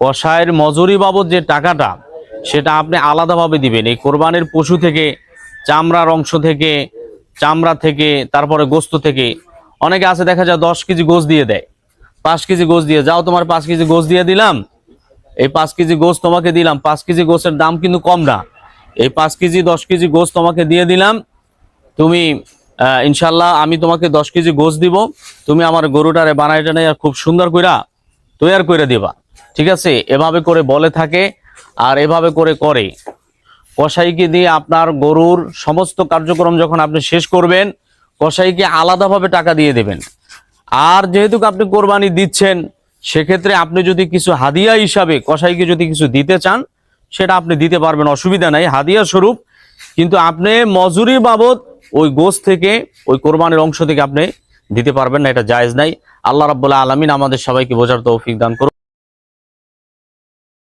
কষায়ের মজুরি বাবদ যে টাকাটা, সেটা আপনি আলাদাভাবে দিবেন। এই কোরবানির পশু থেকে, চামড়ার অংশ থেকে, চামড়া থেকে, তারপরে গোস্ত থেকে। অনেকে আছে, দেখা যায় দশ কেজি গোস দিয়ে দেয়। পাঁচ কেজি গোস দিয়ে, যাও তোমার পাঁচ কেজি গোস দিয়ে দিলাম। এই পাঁচ কেজি গোস তোমাকে দিলাম। পাঁচ কেজি গোসের দাম কিন্তু কম না। এই পাঁচ কেজি, দশ কেজি গোস তোমাকে দিয়ে দিলাম। তুমি ইনশাল্লাহ আমি তোমাকে দশ কেজি গোস দিব। তুমি আমার গরুটারে বানাইটা নিয়ে খুব সুন্দর কইরা তৈয়ার করে দিবা। ঠিক আছে? এভাবে করে বলে থাকে আর এভাবে করে করে। কসাইকে দিয়ে আপনার গরুর সমস্ত কার্যক্রম যখন আপনি শেষ করবেন, কসাইকে আলাদাভাবে টাকা দিয়ে দেবেন। আর যেহেতু আপনি কোরবানি দিচ্ছেন, সেক্ষেত্রে আপনি যদি কিছু হাদিয়া হিসাবে কসাইকে যদি কিছু দিতে চান, সেটা আপনি দিতে পারবেন, অসুবিধা নাই, হাদিয়া স্বরূপ। কিন্তু আপনি মজুরি বাবদ ওই গোস থেকে, ওই কোরবানির অংশ থেকে আপনি দিতে পারবেন না, এটা জায়েজ নাই। আল্লাহ রাব্বুল্লাহ আলমিন আমাদের সবাইকে বোঝার তৌফিক দান করুন।